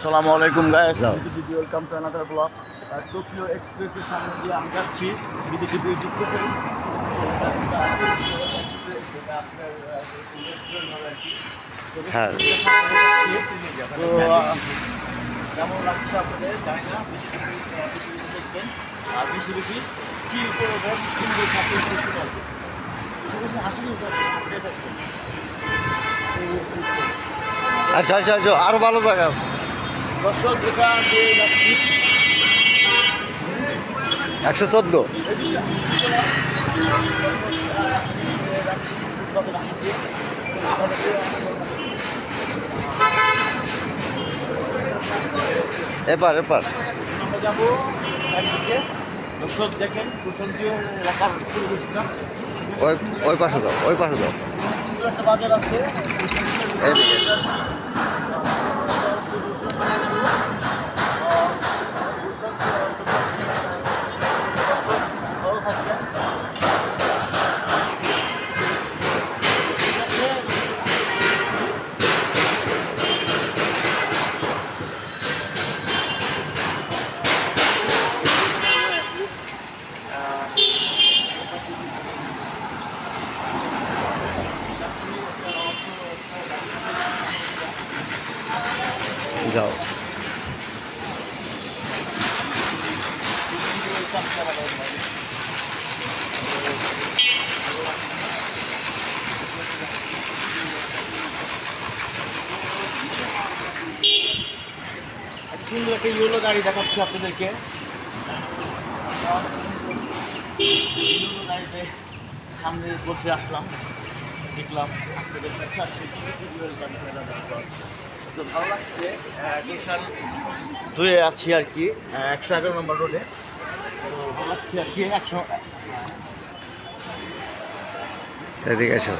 আসসালামু আলাইকুম guys welcome to another blog Tokyo এক্সপ্রেসের সামনে দিয়ে আমি যাচ্ছি। থেকে। হ্যাঁ। তো কেমন লাগছে আপনাদের? জানি না দেখবেন আর বেশি বেশি চিল সুন্দর সাথে করতে আচ্ছা আচ্ছা আচ্ছা আরও ভালো জায়গা আছে। দর্শক যেটা দিয়ে যাচ্ছি একশো চোদ্দ। এবার এবার আমরা যাব একদিকে দর্শক দেখেন এলাকার ওই ওই পাশে যাও ওই পাশে যাও। সুন্দর বাজার আছে। যাও। একটা সুন্দর একটা ইয়েলো গাড়ি দেখাচ্ছি আপনাদেরকে। ইয়েলো গাড়িতে সামনে বসে আসলাম, দেখলাম আপনাদের তো ভালো লাগছে গুলশান দুয়ে আছি আর কি একশো এগারো নম্বর রোডে তো ভালো লাগছে আর কি একশো। এদিকে এসো।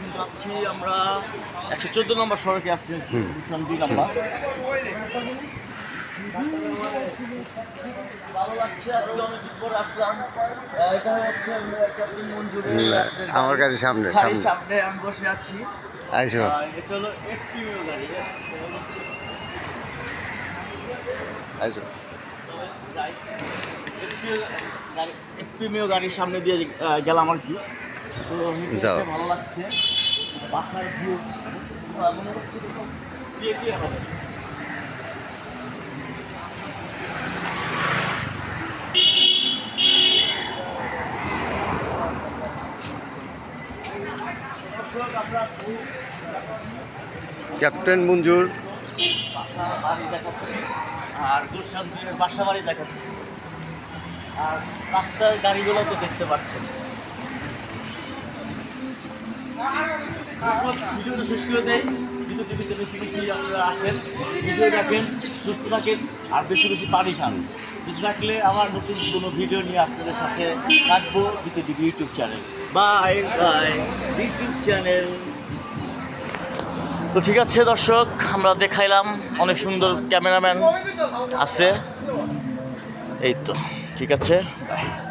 কিন্তু আছি আমরা একশো চোদ্দ নম্বর সড়কে আসছি গুলশান দুই আমার গাড়ির সামনে। সামনে আমি বসে আছি। আইসো। আইসো। এফটিমিও গাড়ির সামনে দিয়ে গেলাম আর কি। তো ভালো লাগছে। পাহাড় ভিউ মনে হচ্ছে এরকম দিয়ে দিয়ে হবে দর্শক, আমরা খুব ক্যাপ্টেন মঞ্জুর। বাড়ি দেখাচ্ছি, আর গুলশান বাসা বাড়ি দেখাচ্ছি। আর রাস্তার গাড়িগুলো তো দেখতে পাচ্ছেন। ভিডিওটা শেষ করে দেয় ভিডিও টিভিতে বেশি বেশি আপনারা আসেন, ভিডিও দেখেন, সুস্থ থাকেন, আর বেশি বেশি পানি খান। বেশি রাখলে আমার নতুন কোনো ভিডিও নিয়ে আপনাদের সাথে থাকব দ্বিতীয় TV YouTube channel. Bye bye YouTube channel. তো ঠিক আছে দর্শক আমরা দেখাইলাম অনেক সুন্দর ক্যামেরাম্যান আছে। এই তো ঠিক আছে